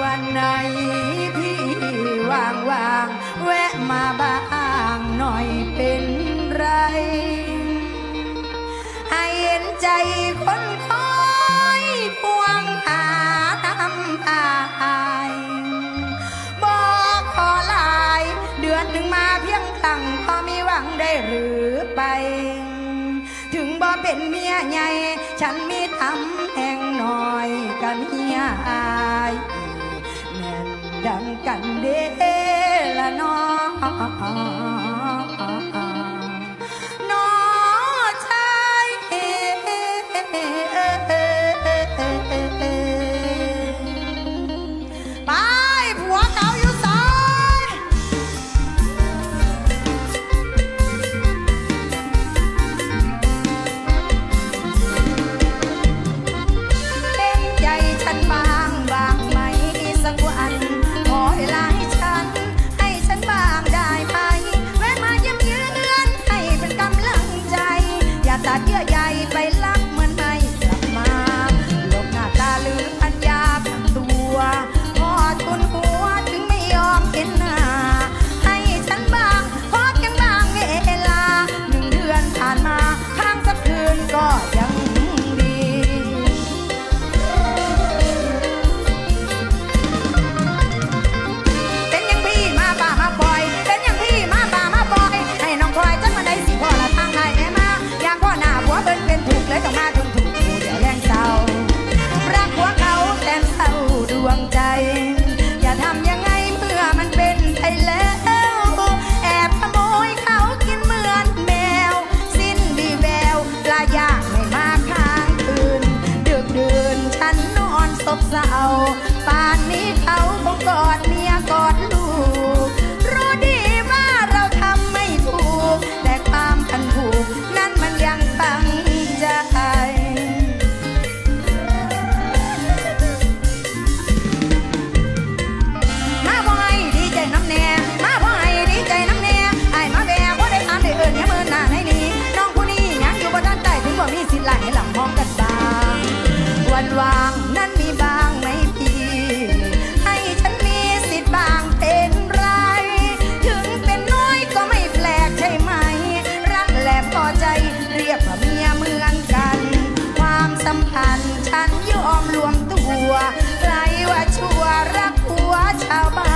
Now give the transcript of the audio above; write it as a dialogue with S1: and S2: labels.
S1: วันไหนที่ว่างๆแวะมาบ้างหน่อยเป็นไร ให้เห็นใจคนคอยพวงหาทำอายบอกขอลาย เดือนหนึ่งมาเพียงครั้งพอมีหวังได้หรือไป ถึงบ่เป็นเมียใหญ่ ฉันมีทำแห่งหน่อยกันี ดังกันเด้ละน้อง ฉันยอมรวมตัวใครว่าชั่วรักหัวชาวบ้าน